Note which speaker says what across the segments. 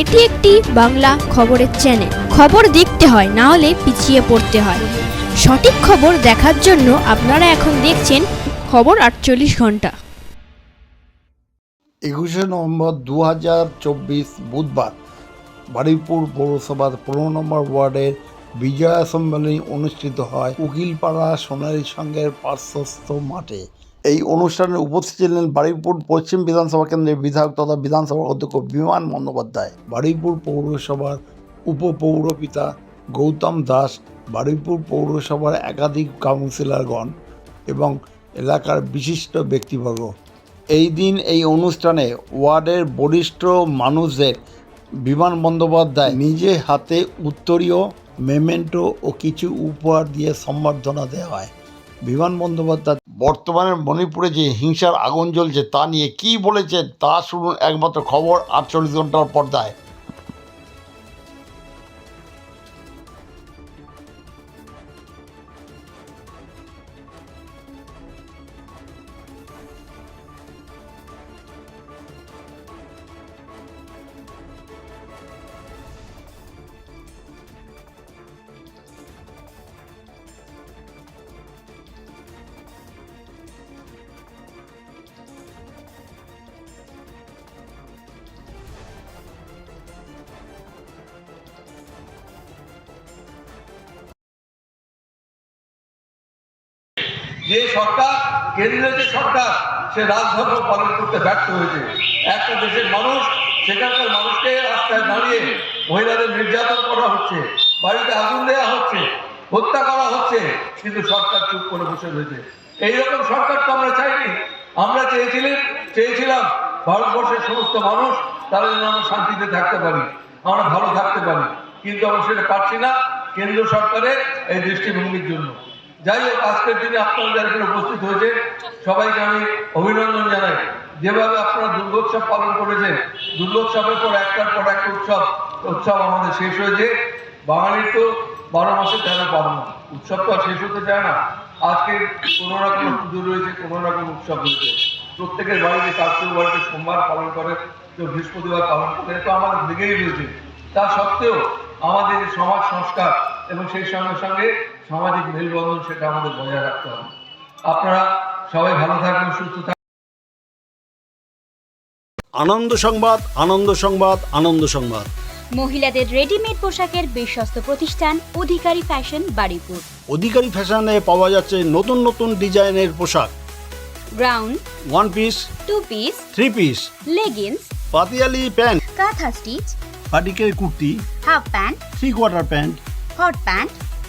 Speaker 1: এটি একটি বাংলা খবরের চ্যানেল খবর দেখতে হয়, না হলে পিছিয়ে পড়তে হয়। সঠিক খবর দেখার জন্য আপনারা এখন দেখছেন খবর আটচল্লিশ ঘণ্টা।
Speaker 2: একুশে নভেম্বর দু হাজার চব্বিশ বুধবার বারুইপুর পৌরসভার পনেরো নম্বর ওয়ার্ডের বিজয়া সম্মেলনী অনুষ্ঠিত হয় উকিলপাড়া সোনালী সংঘের পার্শ্বস্থ মাঠে। এই অনুষ্ঠানে উপস্থিত ছিলেন বারুইপুর পশ্চিম বিধানসভা কেন্দ্রের বিধায়ক তথা বিধানসভার অধ্যক্ষ বিমান বন্দ্যোপাধ্যায়, বারুইপুর পৌরসভার উপপৌরপিতা গৌতম দাস, বারুইপুর পৌরসভার একাধিক কাউন্সিলরগণ এবং এলাকার বিশিষ্ট ব্যক্তিবর্গ। এই দিন এই অনুষ্ঠানে ওয়ার্ডের বরিষ্ঠ মানুষদের বিমান বন্দ্যোপাধ্যায় নিজে হাতে উত্তরীয় মেমেন্টো ও কিছু উপহার দিয়ে সম্বর্ধনা দেওয়া হয়। বিমান বন্দ্যোপাধ্যায়। বর্তমানে মণিপুরে যে হিংসার আগুন জ্বলছে তা নিয়ে কি বলেছেন তা শুনুন একমাত্র খবর আটচল্লিশ ঘণ্টার পর্দায়।
Speaker 3: যে সরকার, কেন্দ্রের যে সরকার, সে রাজধর্ম পালন করতে ব্যর্থ হয়েছে। একটা দেশের মানুষ, সেখানকার মানুষকে রাস্তায় দাঁড়িয়ে মহিলাদের নির্যাতন করা হচ্ছে, বাড়িতে আগুন দেওয়া হচ্ছে, হত্যা করা হচ্ছে, কিন্তু সরকার চুপ করে বসে রয়েছে। এইরকম সরকার তো আমরা চাইনি। আমরা চেয়েছিলেন চেয়েছিলাম ভারতবর্ষের সমস্ত মানুষ তারা যেন আমরা শান্তিতে থাকতে পারি, আমরা ভালো থাকতে পারি। কিন্তু আমরা সেটা পারছি না কেন্দ্র সরকারের এই দৃষ্টিভঙ্গির জন্য। যাই হোক, আজকের দিনে আপনারা যারা এখানে উপস্থিত হয়েছে সবাইকে আমি অভিনন্দন জানাই। যেভাবে আপনারা দুর্গোৎসব পালন করেছেন, দুর্গোৎসবের পর একটার পর একটা উৎসব উৎসব আমাদের শেষ হয়েছে। বাঙালির তো বারো মাসে তেরো পাবনা উৎসব তো আর শেষ হতে চায় না। আজকে কোনো না কোনো পুজো রয়েছে, কোনো না কোনো উৎসব রয়েছে। প্রত্যেকের বাড়িতে কেউ বাড়িতে সোমবার পালন করে কেউ বৃহস্পতিবার পালন করে, তো আমাদের দিকেই রয়েছে। তা সত্ত্বেও আমাদের সমাজ সংস্কার এবং সেই সঙ্গে সঙ্গে সামাজিক মেলবন্ধন সেটা আমাদের বজায় রাখতে হবে। আপনারা সবাই ভালো থাকবেন সুস্থ থাকবেন।
Speaker 4: আনন্দ সংবাদ আনন্দ সংবাদ আনন্দ সংবাদ।
Speaker 5: মহিলাদের রেডিমেড পোশাকের বিশ্বস্ত প্রতিষ্ঠান অধিকারী ফ্যাশন বাড়িপুর
Speaker 4: অধিকারী ফ্যাশনে পাওয়া যাচ্ছে নতুন নতুন ডিজাইনের পোশাক।
Speaker 5: Ground
Speaker 4: one piece
Speaker 5: two piece
Speaker 4: three piece
Speaker 5: leggings
Speaker 4: পাতিয়ালি pant
Speaker 5: kantha stitch
Speaker 4: পাটিকের kurti
Speaker 5: half pant
Speaker 4: three quarter pant
Speaker 5: hot pant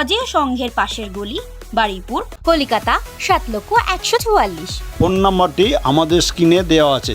Speaker 5: অজেয় সংঘের পাশের গলি বাড়িপুর কলিকাতা সাত লক্ষ একশো চুয়াল্লিশ।
Speaker 4: ফোন নাম্বারটি আমাদের স্ক্রিনে দেওয়া আছে।